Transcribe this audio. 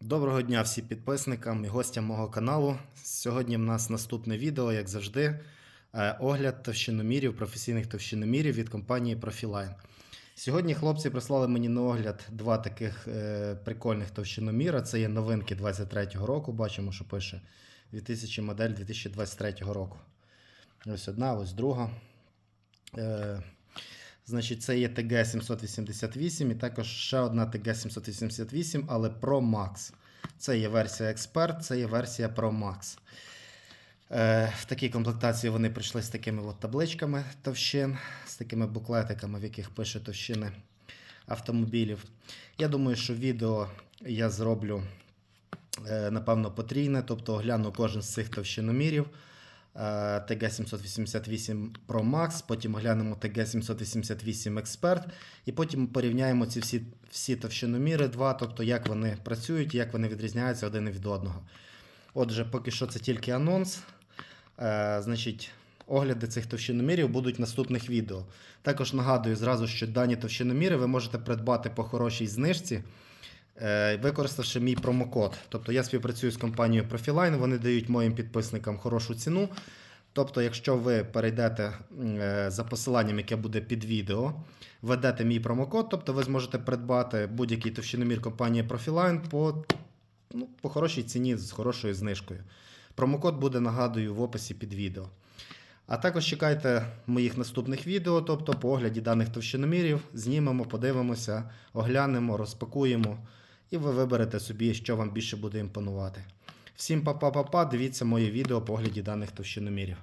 Доброго дня всім підписникам і гостям мого каналу. Сьогодні в нас наступне відео, як завжди, е, огляд товщиномірів, професійних товщиномірів від компанії Profiline. Сьогодні хлопці прислали мені на огляд два таких е, прикольних товщиноміра. Це є новинки 23-го року. Бачимо, що пише 2000 модель 2023 року. Ось одна, ось друга. Значить, це є TG788 і також ще одна TG788, але Pro Max. Це є версія Expert, це є версія Pro Max. Е, в такій комплектації вони прийшли з такими от табличками товщин, з такими буклетиками, в яких пише товщини автомобілів. Я думаю, що відео я зроблю, е, напевно, потрійне, тобто огляну кожен з цих товщиномірів. Е, TG788 Pro Max, потім оглянемо TG788 Expert, і потім порівняємо ці всі, всі товщиноміри два, тобто як вони працюють, як вони відрізняються один від одного. Отже, поки що це тільки анонс. Е, значить, огляди цих товщиномірів будуть в наступних відео. Також нагадую зразу, що дані товщиноміри ви можете придбати по хорошій знижці. Е, використавши мій промокод. Тобто я співпрацюю з компанією Profiline, вони дають моїм підписникам хорошу ціну. Тобто, якщо ви перейдете е, за посиланням, яке буде під відео, введете мій промокод, тобто ви зможете придбати будь-який товщиномір компанії Profiline по, ну, по хорошій ціні з хорошою знижкою. Промокод буде, нагадую, в описі під відео. А також чекайте моїх наступних відео, тобто по огляді даних товщиномірів, знімемо, подивимося, оглянемо, розпакуємо, і ви виберете собі, що вам більше буде імпонувати. Всім па-па-па-па, дивіться моє відео по огляді даних товщиномірів.